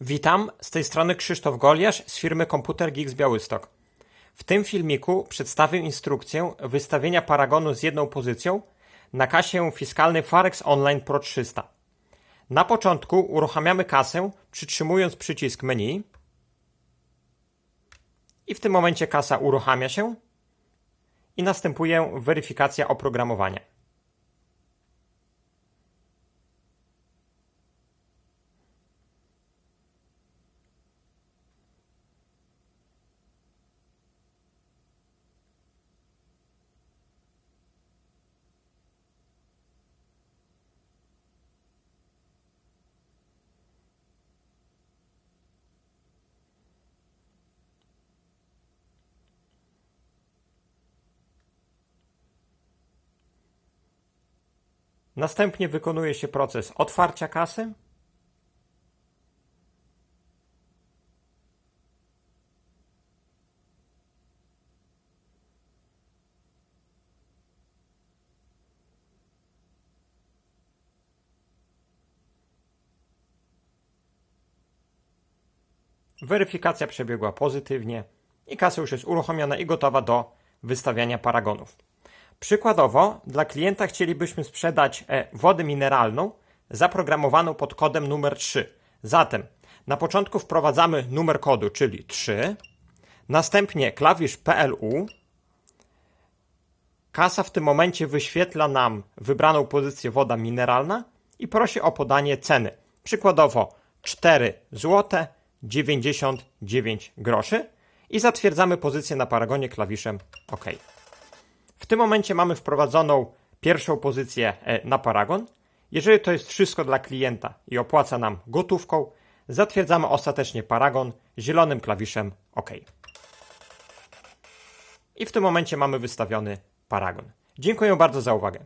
Witam, z tej strony Krzysztof Goliarz z firmy Komputer Geeks Białystok. W tym filmiku przedstawię instrukcję wystawienia paragonu z jedną pozycją na kasie fiskalnej Farex Online Pro 300. Na początku uruchamiamy kasę przytrzymując przycisk menu i w tym momencie kasa uruchamia się i następuje weryfikacja oprogramowania. Następnie wykonuje się proces otwarcia kasy. Weryfikacja przebiegła pozytywnie i kasa już jest uruchomiona i gotowa do wystawiania paragonów. Przykładowo, dla klienta chcielibyśmy sprzedać e, wodę mineralną zaprogramowaną pod kodem numer 3. Zatem na początku wprowadzamy numer kodu, czyli 3, następnie klawisz PLU. Kasa w tym momencie wyświetla nam wybraną pozycję woda mineralna i prosi o podanie ceny. Przykładowo 4 zł 99 groszy i zatwierdzamy pozycję na paragonie klawiszem OK. W tym momencie mamy wprowadzoną pierwszą pozycję e, na paragon. Jeżeli to jest wszystko dla klienta i opłaca nam gotówką, zatwierdzamy ostatecznie paragon zielonym klawiszem OK. I w tym momencie mamy wystawiony paragon. Dziękuję bardzo za uwagę.